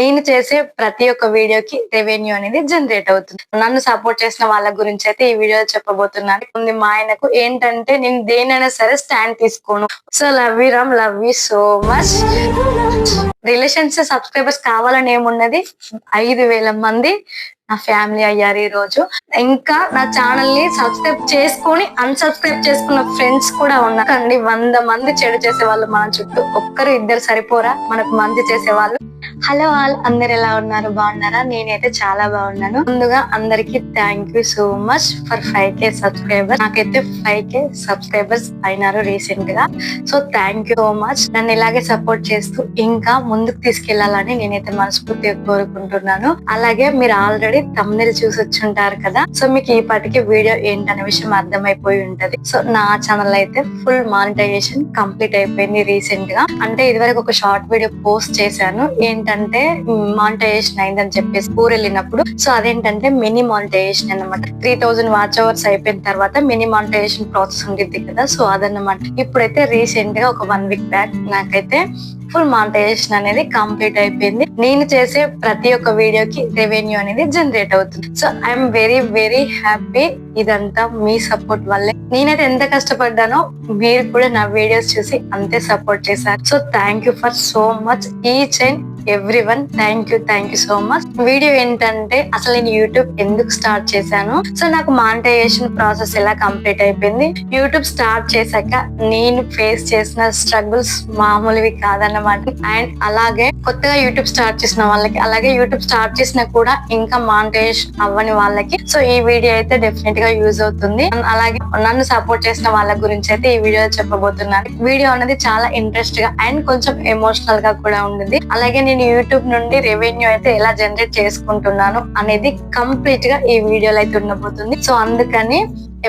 నేను చేసే ప్రతి ఒక్క వీడియోకి రెవెన్యూ అనేది జనరేట్ అవుతుంది. నన్ను సపోర్ట్ చేసిన వాళ్ళ గురించి అయితే ఈ వీడియో చెప్పబోతున్నాను. ఉంది మా ఆయనకు ఏంటంటే నేను దేనైనా సరే స్టాండ్ తీసుకోను. So love you Ram love you so much. Relations subscribers కావాలని ఏమున్నది? ఐదు వేల మంది నా ఫ్యామిలీ అయ్యారు ఈ రోజు. ఇంకా నా ఛానల్ని సబ్స్క్రైబ్ చేసుకొని అన్సబ్స్క్రైబ్ చేసుకున్న ఫ్రెండ్స్ కూడా ఉన్నారు అండి వంద మంది చెడు చేసే వాళ్ళు మన చుట్టూ. ఒక్కరు ఇద్దరు సరిపోరా? మనకు మంచి చేసే వాళ్ళు హలో ఆల్ అందరు ఎలా ఉన్నారు? బాగున్నారా? నేనైతే చాలా బాగున్నాను. ముందుగా అందరికి thank you so much for five K subscriber నాకైతే ఫైవ్ కే సబ్స్క్రైబర్స్ అయినారు రీసెంట్గా. So thank you so much నన్ను ఇలాగే సపోర్ట్ చేస్తూ ఇంకా ముందుకు తీసుకెళ్ళాలని నేనైతే మనస్ఫూర్తిగా కోరుకుంటున్నాను. అలాగే మీరు ఆల్రెడీ తమిళ చూసి వచ్చి ఉంటారు కదా. సో మీకు ఈ పాటికి వీడియో ఏంటనే విషయం అర్థమైపోయి ఉంటది. సో నా ఛానల్ అయితే ఫుల్ మానిటైజేషన్ కంప్లీట్ అయిపోయింది రీసెంట్గా. అంటే ఇదివరకు ఒక షార్ట్ వీడియో పోస్ట్ చేశాను. ఏంటంటే మానిటైజేషన్ అయిందని చెప్పేసి ఊరు వెళ్ళినప్పుడు. సో అదేంటంటే మినీ మానిటైజేషన్ అన్నమాట. త్రీ థౌజండ్ వాచ్ అవర్స్ అయిపోయిన తర్వాత మినీ మానిటైజేషన్ ప్రాసెస్ ఉంటుంది కదా. సో అదన్నమాట. ఇప్పుడైతే రీసెంట్గా ఒక వన్ వీక్ బ్యాక్ నాకైతే ఫుల్ మానిటైజేషన్ అనేది కంప్లీట్ అయిపోయింది. నేను చేసే ప్రతి ఒక్క వీడియోకి రెవెన్యూ అనేది జనరేట్ అవుతుంది. So I'm very very happy ఇదంతా మీ సపోర్ట్ వల్లే. నేనైతే ఎంత కష్టపడ్డానో మీరు కూడా నా వీడియోస్ చూసి అంతే సపోర్ట్ చేశారు. So thank you for so much each and every one thank you thank you so much video ఏంటంటే అసలు నేను యూట్యూబ్ ఎందుకు స్టార్ట్ చేశాను? సో నాకు మానిటైజేషన్ ప్రాసెస్ ఎలా కంప్లీట్ అయిపోయింది? యూట్యూబ్ స్టార్ట్ చేశాక నేను ఫేస్ చేసిన స్ట్రగుల్స్ మామూలువి కాదన్నమాట. అండ్ అలాగే కొత్తగా యూట్యూబ్ స్టార్ట్ చేసిన వాళ్ళకి అలాగే యూట్యూబ్ స్టార్ట్ చేసినా కూడా ఇంకా మానిటైజేషన్ అవ్వని వాళ్ళకి. సో ఈ వీడియో అయితే డెఫినెట్గా యూజ్ అవుతుంది. అలాగే నన్ను సపోర్ట్ చేసిన వాళ్ళ గురించి అయితే ఈ వీడియో చెప్పబోతున్నాను. వీడియో అనేది చాలా ఇంట్రెస్ట్గా అండ్ కొంచెం ఎమోషనల్గా కూడా ఉంటుంది అలాగే నేను నేను యూట్యూబ్ నుండి రెవెన్యూ అయితే ఎలా జనరేట్ చేసుకుంటున్నాను అనేది కంప్లీట్గా ఈ వీడియోలో అయితే ఉండబోతుంది. సో అందుకని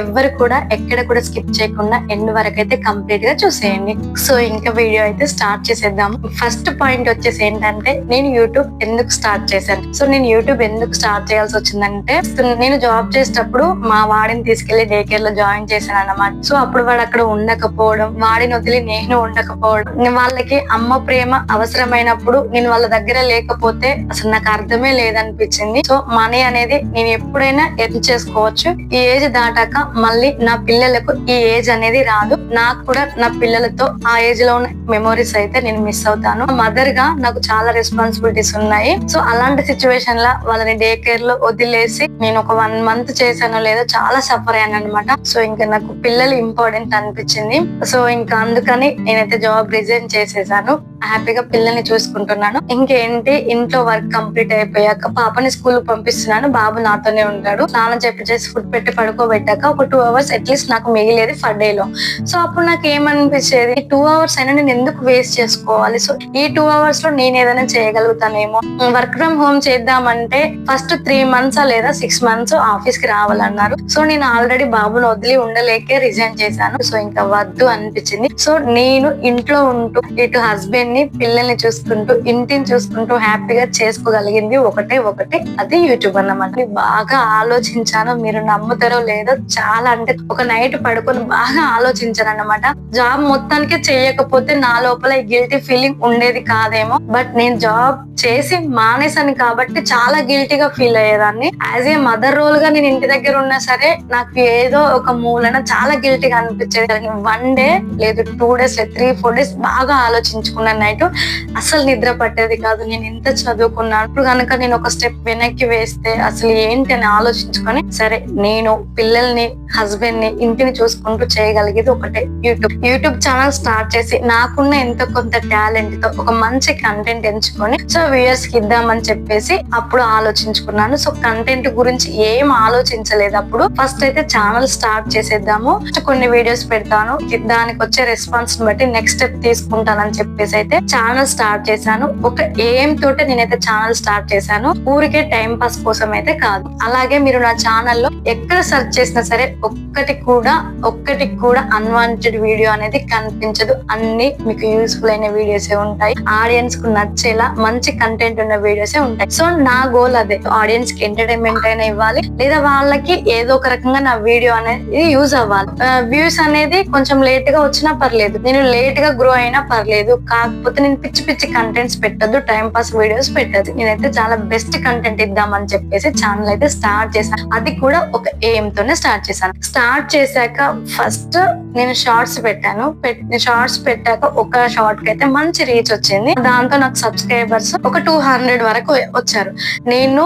ఎవ్వరు కూడా ఎక్కడ కూడా స్కిప్ చేయకుండా ఎండ్ వరకు అయితే కంప్లీట్గా చూసేయండి. సో ఇంకా వీడియో అయితే స్టార్ట్ చేసేద్దాం. ఫస్ట్ పాయింట్ వచ్చేసి ఏంటంటే నేను యూట్యూబ్ ఎందుకు స్టార్ట్ చేశాను? సో నేను యూట్యూబ్ ఎందుకు స్టార్ట్ చేయాల్సి వచ్చిందంటే నేను జాబ్ చేసేటప్పుడు మా వాడిని తీసుకెళ్ళి డే కేర్లో జాయిన్ చేశాను అన్నమాట. సో అప్పుడు వాడు అక్కడ ఉండకపోవడం వాడిని వదిలి నేను ఉండకపోవడం వాళ్ళకి అమ్మ ప్రేమ అవసరమైనప్పుడు నేను వాళ్ళ దగ్గర లేకపోతే అసలు నాకు అర్థమే లేదనిపించింది. సో మనీ అనేది నేను ఎప్పుడైనా ఎర్న్ చేసుకోవచ్చు. ఈ ఏజ్ దాటాక మళ్ళీ నా పిల్లలకు ఈ ఏజ్ అనేది రాదు. నాకు కూడా నా పిల్లలతో ఆ ఏజ్లో ఉన్న మెమోరీస్ అయితే నేను మిస్ అవుతాను. మదర్గా నాకు చాలా రెస్పాన్సిబిలిటీస్ ఉన్నాయి. సో అలాంటి సిచ్యువేషన్ లా వాళ్ళని డే కేర్లో వదిలేసి నేను ఒక వన్ మంత్ చేశానో లేదో చాలా సఫర్ అయ్యాను అనమాట సో ఇంకా నాకు పిల్లలు ఇంపార్టెంట్ అనిపించింది. సో ఇంకా అందుకని నేనైతే జాబ్ రిజైన్ చేసేసాను. హ్యాపీగా పిల్లల్ని చూసుకుంటున్నాను. ఇంకేంటి? ఇంట్లో వర్క్ కంప్లీట్ అయిపోయాక పాపని స్కూల్ పంపిస్తున్నాను. బాబు నాతోనే ఉంటాడు. స్నానం చెప్పి చేసి ఫుడ్ పెట్టి పడుకోబెట్టాక ఒక టూ అవర్స్ అట్లీస్ట్ నాకు మిగిలేది ఫర్ డే లో. సో అప్పుడు నాకు ఏమనిపించేది? టూ అవర్స్ అయినా నేను ఎందుకు వేస్ట్ చేసుకోవాలి? సో ఈ టూ అవర్స్లో నేను ఏదైనా చేయగలుగుతానేమో. వర్క్ ఫ్రమ్ హోమ్ చేద్దామంటే ఫస్ట్ త్రీ మంత్స్ లేదా సిక్స్ మంత్స్ ఆఫీస్కి రావాలన్నారు. సో నేను ఆల్రెడీ బాబును వదిలి ఉండలేకే రిజైన్ చేశాను. సో ఇంకా వద్దు అనిపించింది. సో నేను ఇంట్లో ఉంటూ ఇటు హస్బెండ్ని పిల్లల్ని చూసుకుంటూ ఇంటిని చూసుకుంటూ హ్యాపీగా చేసుకోగలిగింది ఒకటే ఒకటి అది యూట్యూబ్ అన్నమాట. బాగా ఆలోచించాను మీరు నమ్ముతారో లేదో చాలా అంటే ఒక నైట్ పడుకొని బాగా ఆలోచించాను అన్నమాట జాబ్ మొత్తానికి చేయకపోతే నా లోపల ఈ గిల్టీ ఫీలింగ్ ఉండేది కాదేమో. బట్ నేను జాబ్ చేసి మానేసాను కాబట్టి చాలా గిల్టీగా ఫీల్ అయ్యేదాన్ని. యాజ్ ఏ మదర్ రోల్గా నేను ఇంటి దగ్గర ఉన్నా సరే నాకు ఏదో ఒక మూలన చాలా గిల్టీగా అనిపించేది వన్ డే లేదు టూ డేస్ లేదు త్రీ ఫోర్ డేస్ బాగా ఆలోచించుకున్నాను నైట్ అసలు నిద్ర పట్టేది కాదు. నేను ఎంత చదువుకున్నాను. ఇప్పుడు కనుక నేను ఒక స్టెప్ వెనక్కి వేస్తే అసలు ఏంటి అని ఆలోచించుకొని సరే నేను పిల్లల్ని హస్బెండ్ని ఇంటిని చూసుకుంటూ చేయగలిగేది ఒకటే యూట్యూబ్. యూట్యూబ్ ఛానల్ స్టార్ట్ చేసి నాకున్న ఎంతో కొంత టాలెంట్తో ఒక మంచి కంటెంట్ ఎంచుకొని సో వ్యూయర్స్కి ఇద్దామని చెప్పేసి అప్పుడు ఆలోచించుకున్నాను. సో కంటెంట్ గురించి ఏం ఆలోచించలేదు అప్పుడు. ఫస్ట్ అయితే ఛానల్ స్టార్ట్ చేసేద్దాము. కొన్ని వీడియోస్ పెడతాను. దానికి వచ్చే రెస్పాన్స్ని బట్టి నెక్స్ట్ స్టెప్ తీసుకుంటానని చెప్పేసి అయితే ఛానల్ స్టార్ట్ చేశాను. ఒక ఏం తోటే నేనైతే ఛానల్ స్టార్ట్ చేశాను. ఊరికే టైం పాస్ కోసం అయితే కాదు. అలాగే మీరు నా ఛానల్లో ఎక్కడ సెర్చ్ చేసినా సరే సరే ఒక్కటి కూడా ఒక్కటి కూడా అన్వాంటెడ్ వీడియో అనేది కనిపించదు. అన్ని మీకు యూస్ఫుల్ అయిన వీడియోస్ ఉంటాయి. ఆడియన్స్కు నచ్చేలా మంచి కంటెంట్ ఉన్న వీడియోస్ ఉంటాయి. సో నా గోల్ అదే. ఆడియన్స్కి ఎంటర్టైన్మెంట్ అయినా ఇవ్వాలి. లేదా వాళ్ళకి ఏదో ఒక రకంగా నా వీడియో అనేది యూజ్ అవ్వాలి. వ్యూస్ అనేది కొంచెం లేట్గా వచ్చినా పర్లేదు. నేను లేట్గా గ్రో అయినా పర్లేదు. కాకపోతే నేను పిచ్చి పిచ్చి కంటెంట్స్ పెట్టద్దు. టైం పాస్ వీడియోస్ పెట్టద్దు. నేనైతే చాలా బెస్ట్ కంటెంట్ ఇద్దామని చెప్పేసి ఛానల్ అయితే స్టార్ట్ చేశాను. అది కూడా ఒక ఎయిమ్ తోనే స్టార్ట్ చేశాను. స్టార్ట్ చేశాక ఫస్ట్ నేను షార్ట్స్ పెట్టాను. షార్ట్స్ పెట్టాక ఒక షార్ట్కి అయితే మంచి రీచ్ వచ్చింది. దాంతో నాకు సబ్స్క్రైబర్స్ ఒక టూ హండ్రెడ్ వరకు వచ్చారు. నేను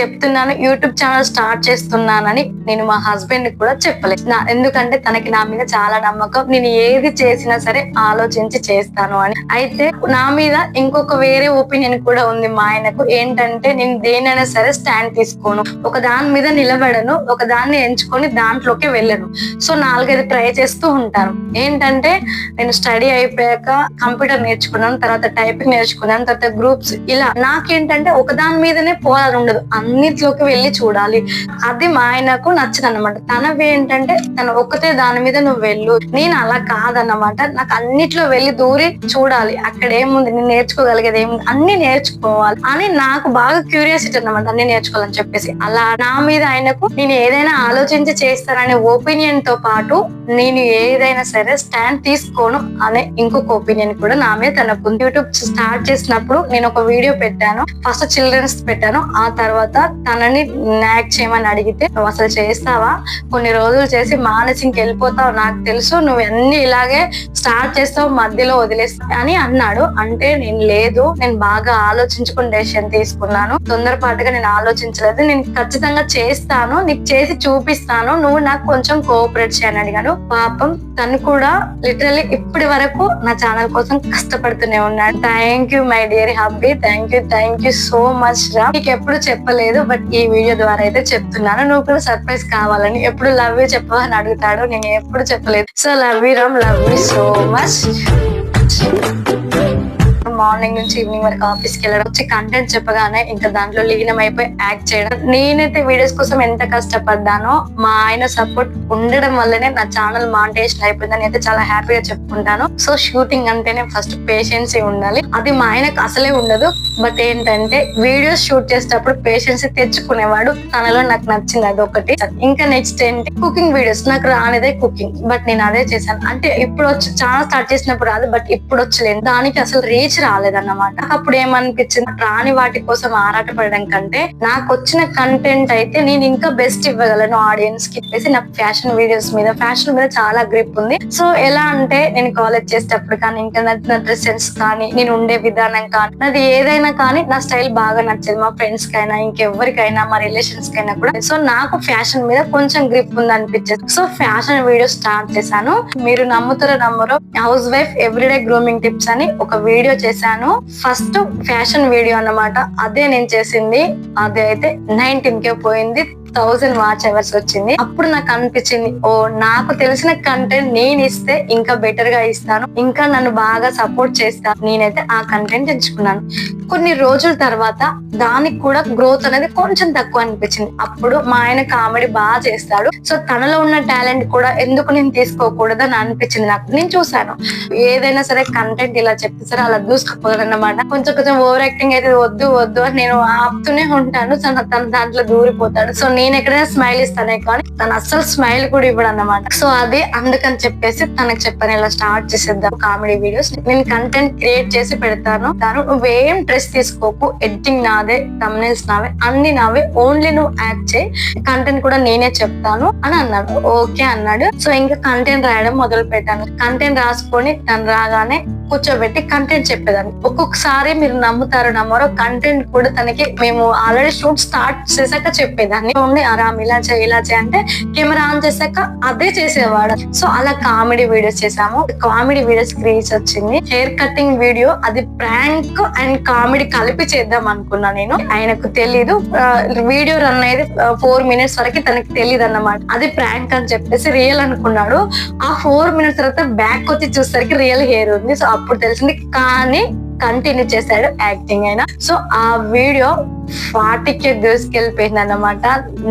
చెప్తున్నాను యూట్యూబ్ ఛానల్ స్టార్ట్ చేస్తున్నానని నేను మా హస్బెండ్ కూడా చెప్పలేదు. నా ఎందుకంటే తనకి నా మీద చాలా నమ్మకం. నేను ఏది చేసినా సరే ఆలోచించి చేస్తాను అని. అయితే నా మీద ఇంకొక వేరే ఒపీనియన్ కూడా ఉంది మా ఆయనకు. ఏంటంటే నేను దేనైనా సరే స్టాండ్ తీసుకోను. ఒక దాని మీద నిలబడను. ఒక దాన్ని ఎంచుకొని. దాంట్లోకి వెళ్ళను. సో నాలుగైదు ట్రై చేస్తూ ఉంటాను. ఏంటంటే నేను స్టడీ అయిపోయాక కంప్యూటర్ నేర్చుకున్నాను తర్వాత టైపింగ్ నేర్చుకున్నాను తర్వాత గ్రూప్స్ ఇలా. నాకేంటంటే ఒక దాని మీదనే పోరాలు ఉండదు. అన్నిట్లోకి వెళ్ళి చూడాలి. అది మా ఆయనకు నచ్చదు అనమాట తనవి ఏంటంటే తన ఒక్కతే దాని మీద నువ్వు వెళ్ళు. నేను అలా కాదన్నమాట. నాకు అన్నిట్లో వెళ్ళి దూరి చూడాలి. అక్కడ ఏముంది? నేను నేర్చుకోగలిగేది ఏముంది? అన్ని నేర్చుకోవాలి. అని నాకు బాగా క్యూరియాసిటీ అన్నమాట. అన్ని నేర్చుకోవాలని చెప్పేసి. అలా నా మీద ఆయనకు నేను ఏదైనా ఆలోచించి చేస్తాననే ఒపీనియన్తో పాటు నేను ఏదైనా సరే స్టాండ్ తీసుకోను అనే ఇంకొక ఒపీనియన్ కూడా నా మీద తనకుంది. యూట్యూబ్ స్టార్ట్ చేసినప్పుడు నేను ఒక వీడియో పెట్టాను. ఫస్ట్ చిల్డ్రన్స్ పెట్టాను. ఆ తర్వాత తనని నాక్ చేయమని అడిగితే నువ్వు అసలు చేస్తావా? కొన్ని రోజులు చేసి మానసి ఇంక వెళ్ళిపోతావు. నాకు తెలుసు నువ్వు అన్ని ఇలాగే స్టార్ట్ చేస్తావు మధ్యలో వదిలేస్తావు అని అన్నాడు. అంటే నేను లేదు నేను బాగా ఆలోచించుకుని డెసిషన్ తీసుకున్నాను. తొందరపాటుగా నేను ఆలోచించలేదు. నేను ఖచ్చితంగా చేస్తాను. నీకు చేసి చూపిస్తాను. నువ్వు నాకు కొంచెం కోఆపరేట్ చేయని అడిగాను. పాపం తను కూడా లిటరల్లీ ఇప్పటి వరకు నా ఛానల్ కోసం కష్టపడుతూనే ఉన్నాడు. Thank you my dear hubby thank you thank you so much రా నీకు ఎప్పుడు చెప్పలేదు బట్ ఈ వీడియో ద్వారా అయితే చెప్తున్నాను. నువ్వు కూడా సర్ప్రైజ్ కావాలని ఎప్పుడు లవ్ యూ చెప్పవని అడుగుతాడు. నేను ఎప్పుడు చెప్పలేదు. So love you Ram love you so much morning నుంచి ఈవినింగ్ వరకు ఆఫీస్కి వెళ్ళడం వచ్చి కంటెంట్ చెప్పగానే ఇంకా దాంట్లో లీనం అయిపోయి యాక్ట్ చేయడం. నేనైతే వీడియోస్ కోసం ఎంత కష్టపడ్డానో మా ఆయన సపోర్ట్ ఉండడం వల్లనే నా ఛానల్ మాంటేషన్ అయిపోయిందని అయితే చాలా హ్యాపీగా చెప్పుకుంటాను. సో షూటింగ్ అంటేనే ఫస్ట్ పేషెన్సీ ఉండాలి. అది మా ఆయనకు అసలే ఉండదు. బట్ ఏంటంటే వీడియోస్ షూట్ చేసేటప్పుడు పేషెన్స్ తెచ్చుకునేవాడు. తనలో నాకు నచ్చింది అది ఒకటి ఇంకా నెక్స్ట్ ఏంటి? కుకింగ్ వీడియోస్ నాకు రానిదే కుకింగ్ బట్ నేను అదే చేశాను. అంటే ఇప్పుడు వచ్చి చాలా స్టార్ట్ చేసినప్పుడు రాదు. బట్ ఇప్పుడు వచ్చలేదు దానికి అసలు రీచ్ రాలేదన్నమాట. అప్పుడు ఏమనిపించింది రాని వాటి కోసం ఆరాటపడడం కంటే నాకు వచ్చిన కంటెంట్ అయితే నేను ఇంకా బెస్ట్ ఇవ్వగలను ఆడియన్స్కి చెప్పేసి నాకు ఫ్యాషన్ వీడియోస్ మీద. ఫ్యాషన్ మీద చాలా గ్రిప్ ఉంది. సో ఎలా అంటే నేను కాలేజ్ చేసేటప్పుడు కానీ ఇంకా నా డ్రెస్ సెన్స్ కానీ నేను ఉండే విధానం కానీ నాది ఏదైనా కానీ నా స్టైల్ బాగా నచ్చేది. మా ఫ్రెండ్స్ కైనా ఇంకెవరికైనా మా రిలేషన్స్ కైనా కూడా. సో నాకు ఫ్యాషన్ మీద కొంచెం గ్రిప్ ఉంది అనిపించేది సో ఫ్యాషన్ వీడియో స్టార్ట్ చేశాను. మీరు నమ్ముతారో నమ్మరో house wife everyday grooming tips అని ఒక వీడియో చేసి చేశాను. ఫస్ట్ ఫ్యాషన్ వీడియో అన్నమాట. అదే నేను చేసింది. అదే అయితే నైన్టీన్ కే పోయింది. థౌసండ్ వాచ్ అవర్స్ వచ్చింది. అప్పుడు నాకు అనిపించింది ఓ నాకు తెలిసిన కంటెంట్ నేను ఇస్తే ఇంకా బెటర్గా ఇస్తాను ఇంకా నన్ను బాగా సపోర్ట్ చేస్తాను నేనైతే ఆ కంటెంట్ ఎంచుకున్నాను కొన్ని రోజుల తర్వాత దానికి కూడా గ్రోత్ అనేది కొంచెం తక్కువ అనిపించింది. అప్పుడు మా ఆయన కామెడీ బాగా చేస్తాడు. సో తనలో ఉన్న టాలెంట్ కూడా ఎందుకు నేను తీసుకోకూడదు అని అనిపించింది నాకు. నేను చూసాను ఏదైనా సరే కంటెంట్ ఇలా చెప్తే సరే అలా దూసుకుపోదన్నమాట కొంచెం కొంచెం ఓవర్ యాక్టింగ్ అయితే వద్దు వద్దు అని నేను ఆపుతూనే ఉంటాను. తన తన దాంట్లో దూరిపోతాడు. సో నేను నేను ఎక్కడైనా స్మైల్ ఇస్తానే కానీ తను అస్సలు స్మైల్ కూడా ఇవ్వడు అన్నమాట సో అది అందుకని చెప్పేసి తనకు చెప్పాను ఇలా స్టార్ట్ చేసేద్దాం కామెడీ వీడియోస్ నేను కంటెంట్ క్రియేట్ చేసి పెడతాను. తను నువ్వేం డ్రెస్ తీసుకోకు ఎడిటింగ్ నాదే తమ్నేల్స్ నావే అన్ని నావే ఓన్లీ నువ్వు యాడ్ చేయి. కంటెంట్ కూడా నేనే చెప్తాను అని అన్నాడు. ఓకే అన్నాడు. సో ఇంకా కంటెంట్ రాయడం మొదలు పెట్టాను. కంటెంట్ రాసుకొని తను రాగానే కూర్చోబెట్టి కంటెంట్ చెప్పేదాన్ని. ఒక్కొక్కసారి మీరు నమ్ముతారు నమ్మరో కంటెంట్ కూడా తనకి మేము ఆల్రెడీ షూట్ స్టార్ట్ చేశాక చెప్పేదాన్ని. ఉండి ఆరామ్ ఇలా చేయి ఇలా చేయి అంటే కెమెరా ఆన్ చేశాక అదే చేసేవాడు. సో అలా కామెడీ వీడియోస్ చేసాము కామెడీ వీడియోస్ క్రియేట్ వచ్చింది. హెయిర్ కటింగ్ వీడియో అది ప్రాంక్ అండ్ కామెడీ కలిపి చేద్దాం అనుకున్నా నేను. ఆయనకు తెలీదు. వీడియో రన్ అయ్యేది ఫోర్ మినిట్స్ వరకు తనకి తెలియదు అన్నమాట. అది ప్రాంక్ అని చెప్పేసి రియల్ అనుకున్నాడు. ఆ ఫోర్ మినిట్స్ తర్వాత బ్యాక్ వచ్చి చూసేసరికి రియల్ హెయిర్ ఉంది. సో అప్పుడు తెలిసింది కానీ కంటిన్యూ చేశాడు యాక్టింగ్ అయినా. సో ఆ వీడియో ఫార్టీకే దూసుకెళ్ళిపోయింది అన్నమాట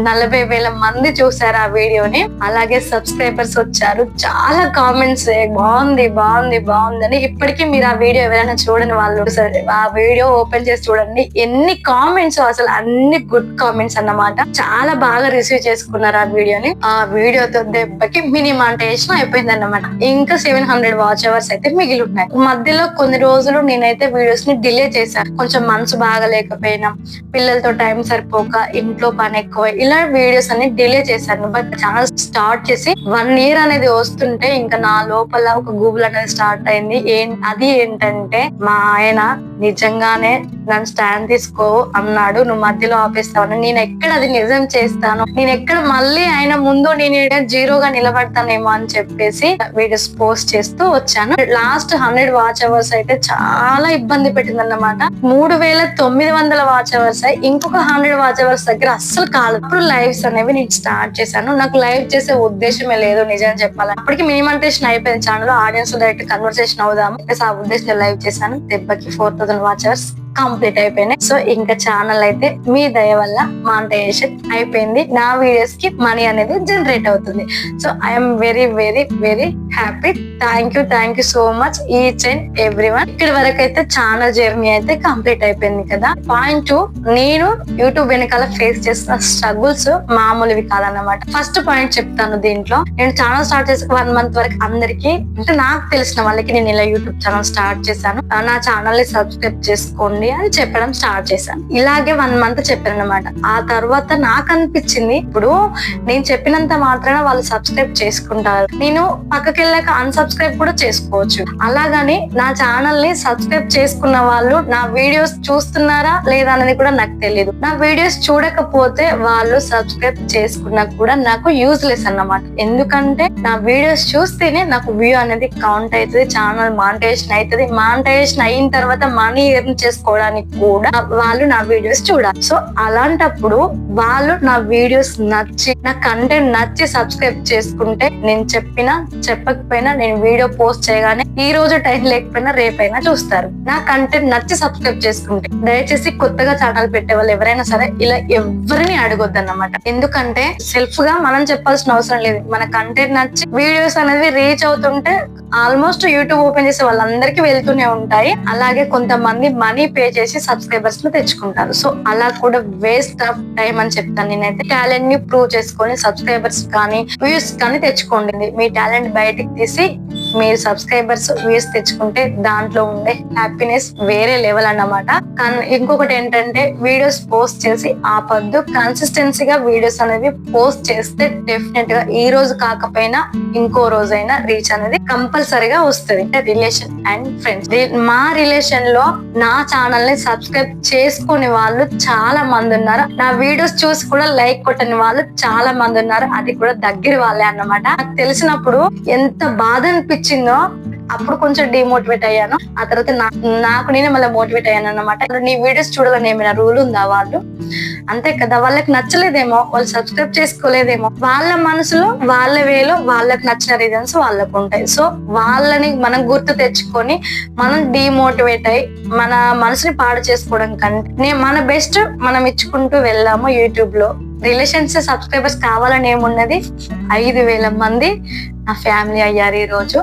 నలభై వేల మంది చూసారు ఆ వీడియోని. అలాగే సబ్స్క్రైబర్స్ వచ్చారు. చాలా కామెంట్స్ బాగుంది బాగుంది బాగుంది అని ఇప్పటికీ మీరు ఆ వీడియో ఎవరైనా చూడని వాళ్ళు సరే ఆ వీడియో ఓపెన్ చేసి చూడండి. ఎన్ని కామెంట్స్ అసలు అన్ని గుడ్ కామెంట్స్ అన్నమాట. చాలా బాగా రిసీవ్ చేసుకున్నారు ఆ వీడియోని. ఆ వీడియోతో దెబ్బకి మినిమాంటేషన్ అయిపోయింది అనమాట ఇంకా సెవెన్ హండ్రెడ్ వాచ్ అవర్స్ అయితే మిగిలి ఉన్నాయి మధ్యలో కొన్ని రోజులు నేనైతే వీడియోస్ని డిలే చేశాను కొంచెం మనసు బాగలేకపోయినా. పిల్లలతో టైం సరిపోక ఇంట్లో పని ఎక్కువ ఇలా వీడియోస్ అన్ని డిలే చేశాను. బట్ ఛానల్ స్టార్ట్ చేసి వన్ ఇయర్ అనేది వస్తుంటే ఇంకా నా లోపల ఒక గూగుల్ అనేది స్టార్ట్ అయింది. ఏం అది ఏంటంటే మా ఆయన నిజంగానే నన్ను స్టాండ్ తీసుకో అన్నాడు. నువ్వు మధ్యలో ఆపేస్తావు నేను ఎక్కడ అది నిజం చేస్తాను నేను ఎక్కడ మళ్ళీ ఆయన ముందు నేను జీరోగా నిలబడతానేమో అని చెప్పేసి వీడియోస్ పోస్ట్ చేస్తూ వచ్చాను. లాస్ట్ హండ్రెడ్ వాచ్ అవర్స్ అయితే చాలా ఇబ్బంది పెట్టింది అన్నమాట మూడు వేల తొమ్మిది వందల వాచ్ అవర్స్ ఇంకొక హండ్రెడ్ వాచ్ అవర్స్ దగ్గర అస్సలు కాదు. అప్పుడు లైవ్స్ అనేవి నేను స్టార్ట్ చేశాను. నాకు లైవ్ చేసే ఉద్దేశమే లేదు నిజం చెప్పాలి అప్పటికి మినిమంటేషన్ అయిపోయింది ఛానల్ ఆడియన్స్ డైరెక్ట్ కన్వర్సేషన్ అవుదాము. ఆ ఉద్దేశం లైవ్ చేశాను. దెబ్బకి four thousand watch hours complete అయిపోయినాయి. సో ఇంకా ఛానల్ అయితే మీ దయ వల్ల మానిటైజేషన్ అయిపోయింది. నా వీడియోస్కి మనీ అనేది జనరేట్ అవుతుంది. So I'm very very very happy thank you thank you so much each and every one ఇక్కడ వరకు అయితే ఛానల్ జర్నీ అయితే కంప్లీట్ అయిపోయింది కదా. పాయింట్ టూ నేను యూట్యూబ్ వెనకాల ఫేస్ చేసిన స్ట్రగుల్స్ మామూలువి కాదన్నమాట. ఫస్ట్ పాయింట్ చెప్తాను దీంట్లో. నేను ఛానల్ స్టార్ట్ చేసి వన్ మంత్ వరకు అందరికి అంటే నాకు తెలిసిన వాళ్ళకి నేను ఇలా యూట్యూబ్ ఛానల్ స్టార్ట్ చేశాను. నా ఛానల్ని సబ్స్క్రైబ్ చేసుకోండి. అని చెప్పడం స్టార్ట్ చేశాను. ఇలాగే వన్ మంత్ చెప్పాను అనమాట ఆ తర్వాత నాకు అనిపించింది ఇప్పుడు నేను చెప్పినంత మాత్రాన వాళ్ళు సబ్స్క్రైబ్ చేసుకుంటారు. నేను పక్కకి వెళ్ళాక అన్సబ్స్క్రైబ్ కూడా చేసుకోవచ్చు. అలాగని నా ఛానల్ని సబ్స్క్రైబ్ చేసుకున్న వాళ్ళు నా వీడియోస్ చూస్తున్నారా లేదా అనేది కూడా నాకు తెలియదు నా వీడియోస్ చూడకపోతే వాళ్ళు సబ్స్క్రైబ్ చేసుకున్నా కూడా నాకు యూజ్లెస్ అన్నమాట. ఎందుకంటే నా వీడియోస్ చూస్తేనే నాకు వ్యూ అనేది కౌంట్ అవుతుంది ఛానల్ మానిటైజేషన్ అవుతుంది. మానిటైజేషన్ అయిన తర్వాత మనీ ఎర్న్ చేసుకోవడానికి కూడా వాళ్ళు నా వీడియోస్ చూడాలి. సో అలాంటప్పుడు వాళ్ళు నా వీడియోస్ నచ్చి నా కంటెంట్ నచ్చి సబ్స్క్రైబ్ చేసుకుంటే నేను చెప్పినా చెప్పకపోయినా నేను వీడియో పోస్ట్ చేయగానే ఈ రోజు టైం లేకపోయినా రేపైనా చూస్తారు. నా కంటెంట్ నచ్చి సబ్స్క్రైబ్ చేసుకుంటే దయచేసి కొత్తగా ఛానల్ పెట్టే వాళ్ళు ఎవరైనా సరే ఇలా ఎవరిని అడగొద్దు అన్నమాట ఎందుకంటే సెల్ఫ్గా మనం చెప్పాల్సిన అవసరం లేదు. మన కంటెంట్ నచ్చి వీడియోస్ అనేది రీచ్ అవుతుంటే ఆల్మోస్ట్ యూట్యూబ్ ఓపెన్ చేసే వాళ్ళందరికీ వెళ్తూనే ఉంటాయి. అలాగే కొంతమంది మనీ పే చేసి సబ్స్క్రైబర్స్ను తెచ్చుకుంటారు. సో అలా కూడా వేస్ట్ ఆఫ్ టైం అని చెప్తాను నేనైతే. టాలెంట్ని ప్రూవ్ చేసుకొని సబ్స్క్రైబర్స్ కానీ వ్యూస్ కానీ తెచ్చుకోండి. మీ టాలెంట్ బయటికి తీసి మీరు సబ్స్క్రైబర్స్ వ్యూస్ తెచ్చుకుంటే దాంట్లో ఉండే హ్యాపీనెస్ వేరే లెవెల్ అన్నమాట. కానీ ఇంకొకటి ఏంటంటే వీడియోస్ పోస్ట్ చేసి ఆపద్దు. కన్సిస్టెన్సీగా వీడియోస్ అనేవి పోస్ట్ చేస్తే డెఫినెట్గా ఈ రోజు కాకపోయినా ఇంకో రోజైనా రీచ్ అనేది కంపల్సరీగా వస్తుంది. రిలేషన్ అండ్ ఫ్రెండ్స్ మా రిలేషన్లో నా ఛానల్ని సబ్స్క్రైబ్ చేసుకునే వాళ్ళు చాలా మంది ఉన్నారు. నా వీడియోస్ చూసి కూడా లైక్ కొట్టని వాళ్ళు చాలా మంది ఉన్నారు. అది కూడా దగ్గర వాళ్ళే అన్నమాట. నాకు తెలిసినప్పుడు ఎంత బాధ అనిపించిందో వచ్చిందో అప్పుడు కొంచెం డిమోటివేట్ అయ్యాను. ఆ తర్వాత నాకు నేనే మళ్ళీ మోటివేట్ అయ్యాను అనమాట నీ వీడియోస్ చూడాలని ఏమైనా రూల్ ఉందా వాళ్ళు? అంతే కదా వాళ్ళకి నచ్చలేదేమో వాళ్ళు సబ్స్క్రైబ్ చేసుకోలేదేమో వాళ్ళ మనసులో వాళ్ళ వేలో వాళ్ళకి నచ్చిన రీజన్స్ వాళ్ళకు ఉంటాయి. సో వాళ్ళని మనం గుర్తు తెచ్చుకొని మనం డిమోటివేట్ అయ్యి మన మనసుని పాడు చేసుకోవడం కంటే నేను మన బెస్ట్ మనం ఇచ్చుకుంటూ వెళ్ళాము యూట్యూబ్లో. రిలేషన్స్ సబ్స్క్రైబర్స్ కావాలని ఏమున్నది? ఐదు వేల మంది నా ఫ్యామిలీ అయ్యారు ఈ రోజు.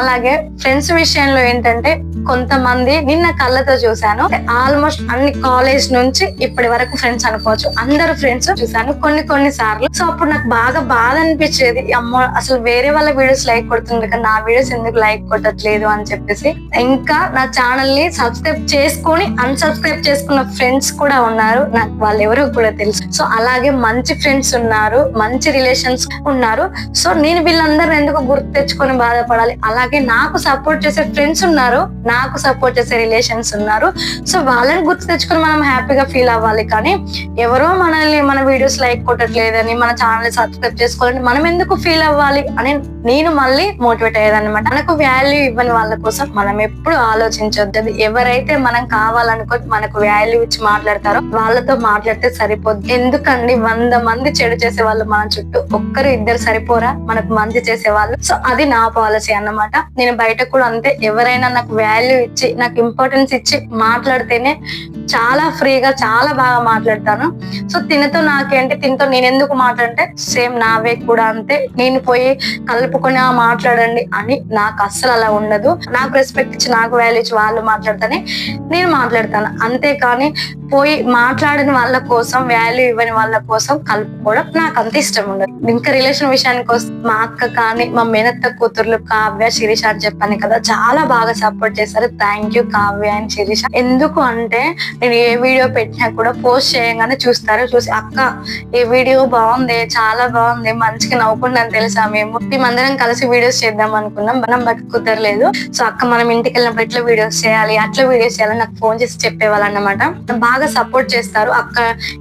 అలాగే ఫ్రెండ్స్ విషయంలో ఏంటంటే కొంతమంది నిన్న కళ్ళతో చూశాను. ఆల్మోస్ట్ అన్ని కాలేజ్ నుంచి ఇప్పటి వరకు ఫ్రెండ్స్ అనుకోవచ్చు. అందరు ఫ్రెండ్స్ చూశాను కొన్ని కొన్ని సార్లు. సో అప్పుడు నాకు బాగా బాధ అనిపించేది. అమ్మో అసలు వేరే వాళ్ళ వీడియోస్ లైక్ కొడుతుంది కదా నా వీడియోస్ ఎందుకు లైక్ కొట్టట్లేదు అని చెప్పేసి. ఇంకా నా ఛానల్ని సబ్స్క్రైబ్ చేసుకొని అన్సబ్స్క్రైబ్ చేసుకున్న ఫ్రెండ్స్ కూడా ఉన్నారు. నాకు వాళ్ళు ఎవరో కూడా తెలుసు. సో అలాగే మంచి ఫ్రెండ్స్ ఉన్నారు మంచి రిలేషన్స్ ఉన్నారు. సో నేను వీళ్ళందరూ ఎందుకు గుర్తు తెచ్చుకొని బాధపడాలి. అలాగే నాకు సపోర్ట్ చేసే ఫ్రెండ్స్ ఉన్నారు. నాకు సపోర్ట్ చేసే రిలేషన్స్ ఉన్నారు. సో వాళ్ళని గుర్తు తెచ్చుకొని మనం హ్యాపీగా ఫీల్ అవ్వాలి. కానీ ఎవరో మనల్ని మన వీడియోస్ లైక్ కొట్టట్లేదని మన ఛానల్ సబ్స్క్రైబ్ చేసుకోవాలని మనం ఎందుకు ఫీల్ అవ్వాలి అని నేను మళ్ళీ మోటివేట్ అయ్యేదన్నమాట. మనకు వాల్యూ ఇవ్వని వాళ్ళ కోసం మనం ఎప్పుడు ఆలోచించొద్దు. ఎవరైతే మనం కావాలనుకో మనకు వాల్యూ ఇచ్చి మాట్లాడతారో వాళ్ళతో మాట్లాడితే సరిపోద్ది. ఎందుకండి వంద మంది చెడు చేసే వాళ్ళు మన చుట్టూ? ఒక్కరు ఇద్దరు సరిపోరా? మనకు మంచి చేసే వాళ్ళు. సో అది నా పాలసీ అన్నమాట. నేను బయట కూడా అంతే. ఎవరైనా నాకు వాల్యూ ఇచ్చి నాకు ఇంపార్టెన్స్ ఇచ్చి మాట్లాడితేనే చాలా ఫ్రీగా చాలా బాగా మాట్లాడతాను. సో తినతో నాకేంటి? తినతో నేను ఎందుకు మాట్లాడంటే సేమ్ నావే కూడా అంతే. నేను పోయి కలుపుకొని మాట్లాడండి అని నాకు అస్సలు అలా ఉండదు. నాకు రెస్పెక్ట్ ఇచ్చి నాకు వాల్యూ ఇచ్చి వాళ్ళు మాట్లాడతానే నేను మాట్లాడతాను. అంతేకాని పోయి మాట్లాడిన వాళ్ళ కోసం వాల్యూ ఇవ్వని వాళ్ళ కోసం కలుపుకోవడం నాకు అంత ఇష్టం ఉండదు. ఇంకా రిలేషన్ విషయానికి వస్తే మా అక్క కానీ మా మేనత్త కూతుర్లు కావ్య శిరీష అని చెప్పాను కదా చాలా బాగా సపోర్ట్ చేశారు. Thank you Kavya and Sirisha. ఎందుకు అంటే నేను ఏ వీడియో పెట్టినా కూడా పోస్ట్ చేయగానే చూస్తారు. చూసి అక్క ఈ వీడియో బాగుంది చాలా బాగుంది మంచిగా నవ్వుకున్నాను తెలుసా మేము? మేమందరం కలిసి వీడియోస్ చేద్దాం అనుకున్నాం. మనం బట్ కుదరలేదు. సో అక్క మనం ఇంటికి వెళ్ళినప్పుడు ఎట్లా వీడియోస్ చేయాలి? అట్లా వీడియోస్ చేయాలని నాకు ఫోన్ చేసి చెప్పేవాళ్ళు అన్నమాట బాగా సపోర్ట్ చేస్తారు. అక్క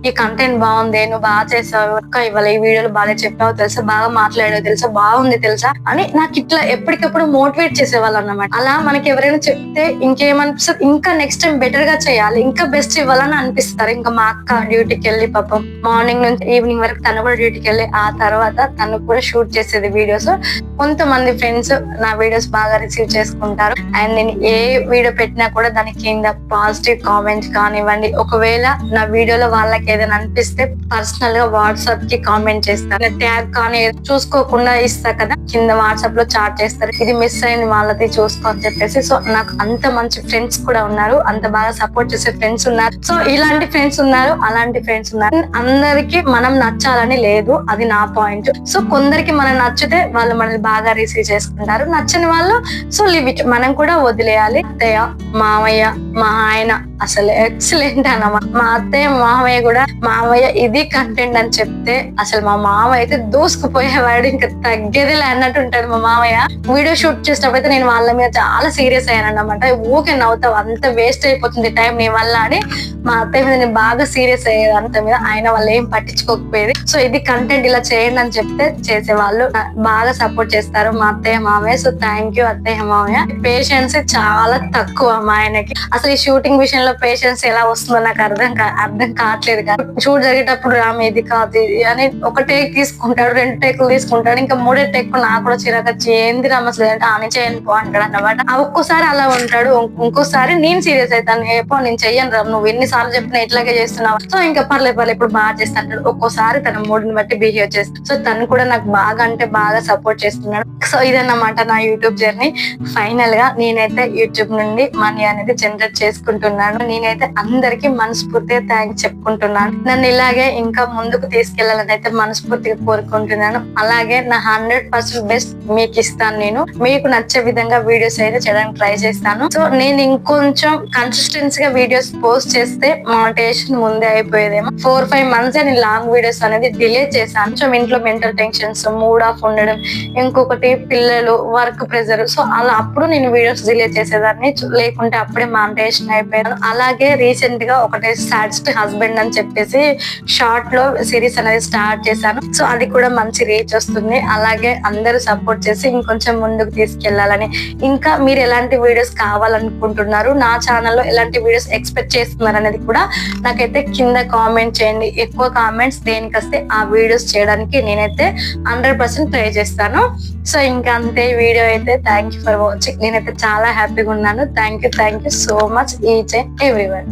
ఈ కంటెంట్ బాగుంది నువ్వు బాగా చేసావు. అక్క ఇవాళ ఈ వీడియోలు బాగా చెప్పావు. తెలుసా? బాగా మాట్లాడావు. తెలుసా? బాగుంది తెలుసా? అని నాకు ఇట్లా ఎప్పటికప్పుడు మోటివేట్ చేసేవాళ్ళు అన్నమాట. అలా మనకి ఎవరైనా చెప్తే ఇంకేమనిపిస్తుంది? ఇంకా నెక్స్ట్ టైం బెటర్గా చేయాలి ఇంకా బెస్ట్ ఇవ్వాలని అనిపిస్తారు. ఇంకా మా అక్క డ్యూటీకి వెళ్ళి పాపం మార్నింగ్ నుంచి ఈవినింగ్ వరకు తను కూడా డ్యూటీకి వెళ్ళి ఆ తర్వాత తను కూడా షూట్ చేసేది వీడియోస్ కొంతమంది ఫ్రెండ్స్ నా వీడియోస్ బాగా రిసీవ్ చేసుకుంటారు. అండ్ నేను ఏ వీడియో పెట్టినా కూడా దాని కింద పాజిటివ్ కామెంట్స్ కానివ్వండి. ఒకవేళ నా వీడియోలో వాళ్ళకి ఏదైనా అనిపిస్తే పర్సనల్గా వాట్సాప్కి కామెంట్ చేస్తాను ట్యాగ్ కానీ చూసుకోకుండా ఇస్తా కదా. కింద వాట్సాప్లో చాట్ చేస్తారు. ఇది మిస్ అయింది వాళ్ళది చూసుకో అని చెప్పేసి. సో నాకు అంత మంచి ఫ్రెండ్స్ కూడా ఉన్నారు. అంత బాగా సపోర్ట్ చేసే ఫ్రెండ్స్ ఉన్నారు. సో ఇలాంటి ఫ్రెండ్స్ ఉన్నారు అలాంటి ఫ్రెండ్స్ ఉన్నారు. అందరికి మనం నచ్చాలని లేదు. అది నా పాయింట్ సో కొందరికి మనం నచ్చితే వాళ్ళు మనల్ని బాగా రిసీవ్ చేసుకుంటారు. నచ్చని వాళ్ళు సో లివ్ ఇట్ మనం కూడా వదిలేయాలి. అత్తయ్య మామయ్య మా ఆయన అసలు ఎక్సలెంట్ అన్నమాట మా అత్తయ్య మామయ్య కూడా మామయ్య ఇది కంటెంట్ అని చెప్తే అసలు మా మామయ్య అయితే దూసుకుపోయేవాడు ఇంకా తగ్గేదిలే అన్నట్టు ఉంటాడు మా మామయ్య. వీడియో షూట్ చేసినప్పుడు అయితే నేను వాళ్ళ మీద చాలా సీరియస్ అయ్యాను అన్నమాట ఊకే నవ్వుతావు అంత వేస్ట్ అయిపోతుంది టైం నీ వల్ల అని మా అత్తయ్య మీద నేను బాగా సీరియస్ అయ్యేది అంత మీద. ఆయన వాళ్ళు ఏం పట్టించుకోకపోయేది. సో ఇది కంటెంట్ ఇలా చేయండి అని చెప్తే చేసేవాళ్ళు బాగా సపోర్ట్ చేస్తారు మా అత్తయ్య మామయ్య. సో థ్యాంక్ యూ అత్తయ్య మామయ్య. పేషెన్స్ చాలా తక్కువ మా ఆయనకి. అసలు ఈ షూటింగ్ విషయంలో పేషెన్స్ ఎలా వస్తుందో నాకు అర్థం కా అర్థం కావట్లేదు కానీ షూట్ జరిగేటప్పుడు రామ్ ఇది కాదు ఇది అని ఒక టేక్ తీసుకుంటాడు రెండు టేకులు తీసుకుంటాడు ఇంకా మూడే టేక్ నాకు కూడా చిరాక చేయంది రామ్ అసలు అంటే ఆమె చేయను పో అంటాడు అన్నమాట. ఆ ఒక్కోసారి అలా ఉంటాడు ఇంకోసారి నేను సీరియస్ అవుతాను ఏపో నేను చెయ్యను రామ్ నువ్వు ఎన్నిసార్లు చెప్పినా ఇట్లాగే చేస్తున్నావు. సో ఇంకా పర్లేదు పర్లేదు ఇప్పుడు బాగా చేస్తాడు. ఒక్కోసారి తన మూడుని బట్టి బిహేవ్ చేస్తాడు. సో తను కూడా నాకు బాగా అంటే బాగా సపోర్ట్ చేస్తున్నాడు. సో ఇదన్నమాట నా యూట్యూబ్ జర్నీ ఫైనల్గా నేనైతే యూట్యూబ్ నుండి మనీ అనేది జనరేట్ చేసుకుంటున్నాను. నేనైతే అందరికి మనస్ఫూర్తిగా థ్యాంక్స్ చెప్పుకుంటున్నాను. నన్ను ఇలాగే ఇంకా ముందుకు తీసుకెళ్ళాలని అయితే మనస్ఫూర్తిగా కోరుకుంటున్నాను. అలాగే నా హండ్రెడ్ పర్సెంట్ బెస్ట్ మీకు ఇస్తాను నేను. మీకు నచ్చే విధంగా వీడియోస్ అయితే చేయడానికి ట్రై చేస్తాను. సో నేను ఇంకొంచెం కన్సిస్టెన్సీ గా వీడియోస్ పోస్ట్ చేస్తే మానిటేషన్ ముందే అయిపోయేదేమో. ఫోర్ ఫైవ్ మంత్స్ నేను లాంగ్ వీడియోస్ అనేది డిలే చేశాను. కొంచెం ఇంట్లో మెంటల్ టెన్షన్స్ మూడ్ ఆఫ్ ఉండడం ఇంకొకటి పిల్లలు వర్క్ ప్రెజర్ సో అలా అప్పుడు నేను వీడియోస్ డిలే చేసేదాన్ని. లేకుంటే అప్పుడే మానిటేషన్ అయిపోయాను అలాగే రీసెంట్గా ఒకటే సాడ్స్ట్ హస్బెండ్ అని చెప్పేసి షార్ట్లో సిరీస్ అనేది స్టార్ట్ చేశాను. సో అది కూడా మంచి రీచ్ వస్తుంది. అలాగే అందరూ సపోర్ట్ చేసి ఇంకొంచెం ముందుకు తీసుకెళ్ళాలని. ఇంకా మీరు ఎలాంటి వీడియోస్ కావాలనుకుంటున్నారు నా ఛానల్లో ఎలాంటి వీడియోస్ ఎక్స్పెక్ట్ చేస్తున్నారు అనేది కూడా నాకైతే కింద కామెంట్ చేయండి. ఎక్కువ కామెంట్స్ దేనికి వస్తే ఆ వీడియోస్ చేయడానికి నేనైతే హండ్రెడ్ పర్సెంట్ ట్రై చేస్తాను. సో ఇంకా అంతే వీడియో అయితే. థ్యాంక్ యూ ఫర్ వాచింగ్ నేనైతే చాలా హ్యాపీగా ఉన్నాను. Thank you thank you so much each and every one